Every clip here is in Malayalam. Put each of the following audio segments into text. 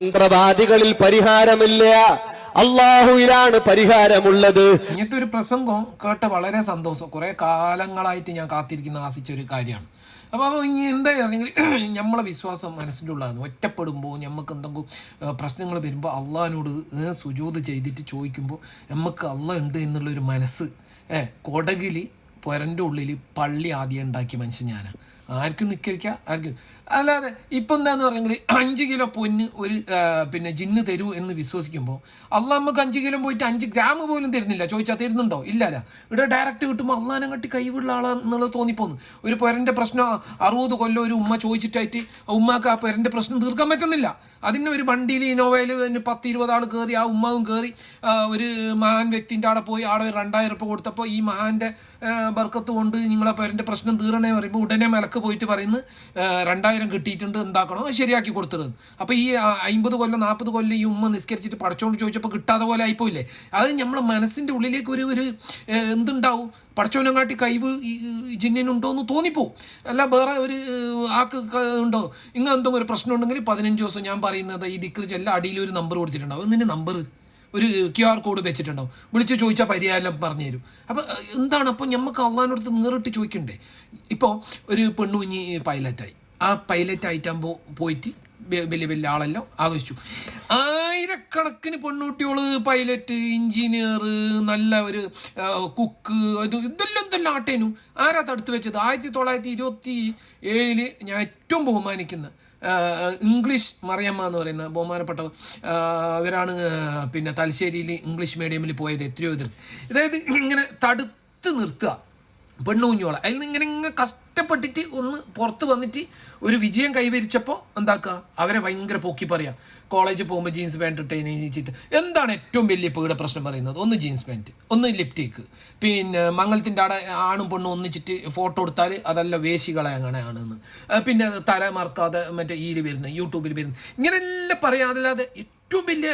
മന്ത്രവാദികളിൽ പരിഹാരമില്ല. അള്ളാഹുവിലാണ് പരിഹാരമുള്ളത്. ഇങ്ങനത്തെ ഒരു പ്രസംഗം കേട്ട് വളരെ സന്തോഷം. കുറെ കാലങ്ങളായിട്ട് ഞാൻ കാത്തിരിക്കുന്ന ആസിച്ച ഒരു കാര്യമാണ്. അപ്പോൾ ഇനി എന്തായിരുന്നെങ്കിൽ നമ്മളെ വിശ്വാസം മനസ്സിന്റെ ഉള്ളതാണ് ഒറ്റപ്പെടുമ്പോൾ നമുക്ക് എന്തെങ്കിലും പ്രശ്നങ്ങൾ വരുമ്പോൾ അള്ളഹാനോട് സുജൂത് ചെയ്തിട്ട് ചോദിക്കുമ്പോൾ നമുക്ക് അള്ള ഉണ്ട് എന്നുള്ളൊരു മനസ്സ് ഏ കൊടകിൽ പുരന്റെ ഉള്ളിൽ പള്ളി ആദ്യം ഉണ്ടാക്കിയ മനുഷ്യൻ ഞാനാണ് ആർക്കും നിക്കരിക്കുക ആർക്കും. അല്ലാതെ ഇപ്പം എന്താന്ന് പറഞ്ഞെങ്കിൽ അഞ്ച് കിലോ പൊന്ന് ഒരു പിന്നെ ജിന്ന് തരൂ എന്ന് വിശ്വസിക്കുമ്പോൾ അല്ല നമുക്ക് അഞ്ച് കിലോ പോയിട്ട് അഞ്ച് ഗ്രാം പോലും തരുന്നില്ല. ചോദിച്ചാൽ തരുന്നുണ്ടോ? ഇല്ലല്ല. ഇവിടെ ഡയറക്റ്റ് കിട്ടുമ്പോൾ അള്ളാനം കട്ടി കൈവുള്ള ആളാന്നുള്ളത് തോന്നിപ്പോന്നു. ഒരു പൊരന്റെ പ്രശ്നം അറുപത് കൊല്ലം ഒരു ഉമ്മ ചോദിച്ചിട്ടായിട്ട് ഉമ്മക്ക് ആ പൊരന്റെ പ്രശ്നം തീർക്കാൻ പറ്റുന്നില്ല. അതിന് ഒരു വണ്ടിയിൽ ഇനോവയിൽ പത്ത് ഇരുപത് ആൾ കയറി ആ ഉമ്മാവും കയറി ഒരു മഹാൻ വ്യക്തിന്റെ അവിടെ പോയി അവിടെ ഒരു രണ്ടായിരം രൂപ കൊടുത്തപ്പോൾ ഈ മഹാന്റെ ബർക്കത്ത് കൊണ്ട് നിങ്ങളെ പേരന്റെ പ്രശ്നം തീരണേ പറയുമ്പോൾ ഉടനെ മലക്ക് പോയിട്ട് പറയുന്നു രണ്ടായിരം കിട്ടിയിട്ടുണ്ട് എന്താക്കണോ? ശരിയാക്കി കൊടുത്തത്. അപ്പോൾ ഈ അമ്പത് കൊല്ലം നാൽപ്പത് കൊല്ലം ഈ ഉമ്മ നിസ്കരിച്ചിട്ട് പഠിച്ചോണ്ട് ചോദിച്ചപ്പോൾ കിട്ടാതെ പോലെ ആയിപ്പോയില്ലേ? അത് നമ്മളെ മനസ്സിന്റെ ഉള്ളിലേക്ക് ഒരു ഒരു എന്തുണ്ടാവും? പടച്ചോനെങ്ങാട്ടി കഴിവ് ജിന്നിനുണ്ടോ എന്ന് തോന്നിപ്പോവും. അല്ല വേറെ ഒരു ആക്ക് ഉണ്ടോ? ഇങ്ങനെ എന്തെങ്കിലും ഒരു പ്രശ്നം ഉണ്ടെങ്കിൽ പതിനഞ്ച് ദിവസം ഞാൻ പറയുന്നത് ഈ ഡിക്രി ചെല്ലാം അടിയിൽ ഒരു നമ്പർ കൊടുത്തിട്ടുണ്ടാവും. ഇതിന്റെ നമ്പർ ഒരു ക്യു ആർ കോഡ് വെച്ചിട്ടുണ്ടാവും. വിളിച്ച് ചോദിച്ചാൽ പരിഹാരം പറഞ്ഞു തരും അപ്പോൾ എന്താണ്? അപ്പോൾ നമുക്ക് അള്ളഹാനടുത്ത് നേരിട്ട് ചോദിക്കണ്ടേ? ഇപ്പോൾ ഒരു പെണ്ണു കുഞ്ഞി പൈലറ്റായി ആ പൈലറ്റ് ആയിട്ടാകുമ്പോൾ പോയിട്ട് വലിയ വലിയ ആളെല്ലാം ആഘോഷിച്ചു. ആയിരക്കണക്കിന് പെണ്ണുകുട്ടികൾ പൈലറ്റ് എഞ്ചിനീയർ നല്ല ഒരു കുക്ക് അത് ഇതെല്ലാം എന്തെല്ലാം ആട്ടേനു. ആരാ തടുത്ത് വെച്ചത്? ആയിരത്തി തൊള്ളായിരത്തി ഇരുപത്തി ഏഴിൽ ഞാൻ ഏറ്റവും ബഹുമാനിക്കുന്ന ഇംഗ്ലീഷ് മറിയമ്മ എന്ന് പറയുന്ന ബഹുമാനപ്പെട്ട അവരാണ് പിന്നെ തലശ്ശേരിയിൽ ഇംഗ്ലീഷ് മീഡിയമിൽ പോയത് എത്രയോ ഇത് അതായത് ഇങ്ങനെ തടുത്ത് നിർത്തുക. പെണ്ണു കുഞ്ഞോളെ അതിൽ നിന്ന് ഇങ്ങനെ ഇങ്ങനെ കഷ്ടപ്പെട്ടിട്ട് ഒന്ന് പുറത്ത് വന്നിട്ട് ഒരു വിജയം കൈവരിച്ചപ്പോൾ എന്താക്കുക അവരെ ഭയങ്കര പൊക്കി പറയാം. കോളേജിൽ പോകുമ്പോൾ ജീൻസ് പാന്റ് ഇട്ടേനെ എന്താണ് ഏറ്റവും വലിയ പീഡ പ്രശ്നം പറയുന്നത്? ഒന്ന് ജീൻസ് പാന്റ് ഒന്ന് ലിപ്റ്റിക്ക് പിന്നെ മംഗലത്തിന്റെ അവിടെ ആണും പെണ്ണും ഒന്നിച്ചിട്ട് ഫോട്ടോ എടുത്താൽ അതല്ല വേശികളെ അങ്ങനെയാണെന്ന് പിന്നെ തല മറക്കാതെ മറ്റേ ഈയിൽ വരുന്നത് യൂട്യൂബിൽ വരുന്നത് ഇങ്ങനെയെല്ലാം പറയാതല്ലാതെ ഏറ്റവും വലിയ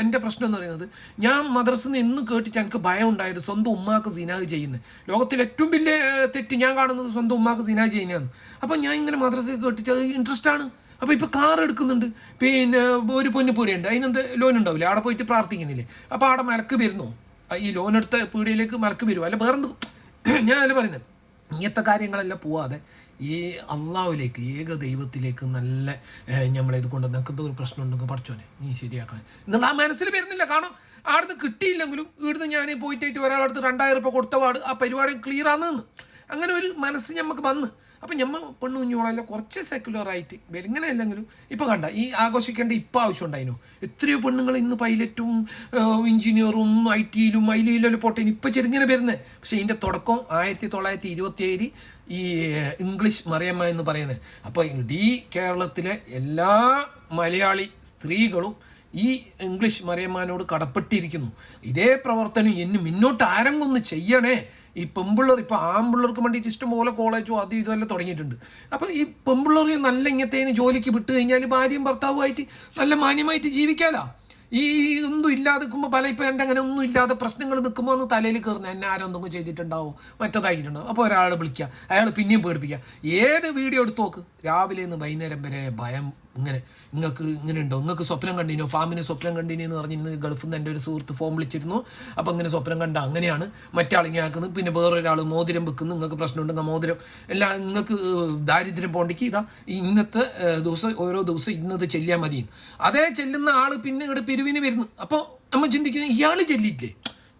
എന്റെ പ്രശ്നം എന്ന് പറയുന്നത് ഞാൻ മദ്രസയിൽ നിന്ന് എന്ന് കേട്ടിട്ട് എനിക്ക് ഭയം ഉണ്ടായത് സ്വന്തം ഉമ്മാക്ക് സിനാഗ് ചെയ്യുന്നത് ലോകത്തിൽ ഏറ്റവും വലിയ തെറ്റ് ഞാൻ കാണുന്നത് സ്വന്തം ഉമ്മാക്ക് സിനാഗ് ചെയ്യുന്നതാണ്. അപ്പോൾ ഞാൻ ഇങ്ങനെ മദ്രസയിൽ കേട്ടിട്ട് അത് ഇൻട്രസ്റ്റ് ആണ്. അപ്പോൾ ഇപ്പോൾ കാർ എടുക്കുന്നുണ്ട്. പിന്നെ ഒരു പൊന്നു പീടിയുണ്ട് അതിനെന്ത് ലോൺ ഉണ്ടാവില്ലേ? അവിടെ പോയിട്ട് പ്രാർത്ഥിക്കുന്നില്ലേ? അപ്പോൾ അവിടെ മലക്ക് വരുന്നു? ഈ ലോൺ എടുത്ത പീടിയിലേക്ക് മലക്ക് വരുമോ അല്ല വേറെന്തോ? ഞാൻ അല്ല പറയുന്നത്. ഇങ്ങനത്തെ കാര്യങ്ങളെല്ലാം പോവാതെ ഈ അള്ളാഹുലേക്ക് ഏക ദൈവത്തിലേക്ക് നല്ല നമ്മളിത് കൊണ്ട് നിൽക്കുന്ന ഒരു പ്രശ്നം ഉണ്ടെങ്കിൽ പഠിച്ചോനെ നീ ശരിയാക്കണേ. എന്നുള്ള ആ മനസ്സിൽ വരുന്നില്ല കാരണം അവിടുന്ന് കിട്ടിയില്ലെങ്കിലും ഇവിടുന്ന് ഞാൻ പോയിട്ടായിട്ട് ഒരാളടുത്ത് രണ്ടായിരം രൂപ കൊടുത്ത പാട് ആ പരിപാടി ക്ലിയർ ആണെന്ന് അങ്ങനെ ഒരു മനസ്സ് നമുക്ക് വന്ന്. അപ്പം ഞമ്മ പെണ്ണു കുഞ്ഞുങ്ങളെല്ലാം കുറച്ച് സെക്യുലറായിട്ട് വെലിങ്ങനെ അല്ലെങ്കിലും ഇപ്പം കണ്ട ഈ ആഘോഷിക്കേണ്ട ഇപ്പം ആവശ്യം ഉണ്ടായിരുന്നു എത്രയോ പെണ്ണുങ്ങൾ ഇന്ന് പൈലറ്റും എഞ്ചിനീയറും ഐ ടിയിലും മൈലിയിലും പോട്ടെ ഇപ്പം ചെറുങ്ങനെ വരുന്നത് പക്ഷേ ഇതിന്റെ തുടക്കം ആയിരത്തി തൊള്ളായിരത്തി ഇരുപത്തി ഏഴിൽ ഈ ഇംഗ്ലീഷ് മറിയമ്മ എന്ന് പറയുന്നത് അപ്പോൾ ഇടീ കേരളത്തിലെ എല്ലാ മലയാളി സ്ത്രീകളും ഈ ഇംഗ്ലീഷ് മറിയമ്മാനോട് കടപ്പെട്ടിരിക്കുന്നു. ഇതേ പ്രവർത്തനം എന്നെ മുന്നോട്ട് ആരെങ്കിലും ചെയ്യണേ? ഈ പെമ്പിള്ളർ ഇപ്പോൾ ആമ്പിള്ളർക്ക് വേണ്ടിയിട്ട് ഇഷ്ടംപോലെ കോളേജോ അതും ഇതുമെല്ലാം തുടങ്ങിയിട്ടുണ്ട്. അപ്പോൾ ഈ പെമ്പിള്ളർ നല്ല ഇങ്ങനത്തേന് ജോലിക്ക് വിട്ട് കഴിഞ്ഞാൽ ഭാര്യയും ഭർത്താവുമായിട്ട് നല്ല മാന്യമായിട്ട് ജീവിക്കാലോ? ഈ ഒന്നും ഇല്ലാതെ നിൽക്കുമ്പോൾ പല ഇപ്പം എന്റെ അങ്ങനെ ഒന്നും ഇല്ലാതെ പ്രശ്നങ്ങൾ നിൽക്കുമ്പോൾ ഒന്ന് തലയിൽ കയറുന്നത് എന്നെ ആരും എന്തെങ്കിലും ചെയ്തിട്ടുണ്ടാവോ. മറ്റേതായിട്ടുണ്ടാവും അപ്പോൾ ഒരാളെ വിളിക്കുക അയാൾ പിന്നെയും പേടിപ്പിക്കുക ഏത് വീഡിയോ എടുത്ത് നോക്ക്? രാവിലെ നിന്ന് വൈകുന്നേരം വരെ ഭയം ഇങ്ങനെ നിങ്ങൾക്ക് ഇങ്ങനെ ഉണ്ടോ? നിങ്ങൾക്ക് സ്വപ്നം കണ്ടിന്യൂ ഫാമിന് സ്വപ്നം കണ്ടിന്യൂ എന്ന് പറഞ്ഞ് ഇന്ന് ഗൾഫിൽ നിന്ന് എന്റെ ഒരു സുഹൃത്ത് ഫോം വിളിച്ചിരുന്നു. അപ്പോൾ ഇങ്ങനെ സ്വപ്നം കണ്ട അങ്ങനെയാണ് മറ്റാളിങ്ങനെ ആക്കുന്നത്. പിന്നെ വേറൊരാൾ മോതിരം വെക്കുന്നു നിങ്ങൾക്ക് പ്രശ്നമുണ്ടെങ്കിൽ മോതിരം. എല്ലാം നിങ്ങൾക്ക് ദാരിദ്ര്യം പോണ്ടിക്ക് ഇതാ ഇന്നത്തെ ദിവസം ഓരോ ദിവസം ഇന്നത് ചെല്ലിയാൽ മതി. അതേ ചെല്ലുന്ന ആൾ പിന്നെ ഇവിടെ പിരിവിന് വരുന്നു. അപ്പോൾ നമ്മൾ ചിന്തിക്കുന്നത് ഇയാൾ ചെല്ലിയില്ലേ?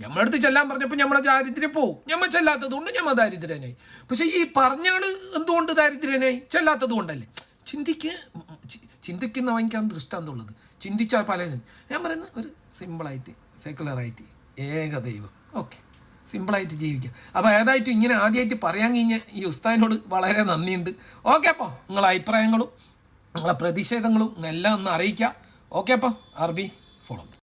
നമ്മളടുത്ത് ചെല്ലാൻ പറഞ്ഞപ്പോൾ നമ്മളെ ദാരിദ്ര്യം പോവും. ഞമ്മ ചെല്ലാത്തത് കൊണ്ട് ഞമ്മ ദാരിദ്ര്യനായി. പക്ഷേ ഈ പറഞ്ഞാൾ എന്തുകൊണ്ട് ദാരിദ്ര്യനായി? ചെല്ലാത്തത് കൊണ്ടല്ലേ ചിന്തിക്ക് ചിന്തിക്കുന്നവനിക്കാണ് ദൃഷ്ടാന്തമുള്ളത് ചിന്തിച്ചാൽ പല ഞാൻ പറയുന്നത് ഒരു സിമ്പിളായിട്ട് സെക്കുലറായിട്ട് ഏക ദൈവം ഓക്കെ. സിമ്പിളായിട്ട് ജീവിക്കാം അപ്പോൾ ഏതായിട്ടും ഇങ്ങനെ ആദ്യമായിട്ട് പറയാൻ കഴിഞ്ഞ ഈ ഉസ്താദിനോട് വളരെ നന്ദിയുണ്ട്. ഓക്കെ അപ്പോൾ നിങ്ങളെ അഭിപ്രായങ്ങളും നിങ്ങളെ പ്രതിഷേധങ്ങളും എല്ലാം ഒന്ന് അറിയിക്കാം ഓക്കെ അപ്പോൾ അറബി ഫോളോ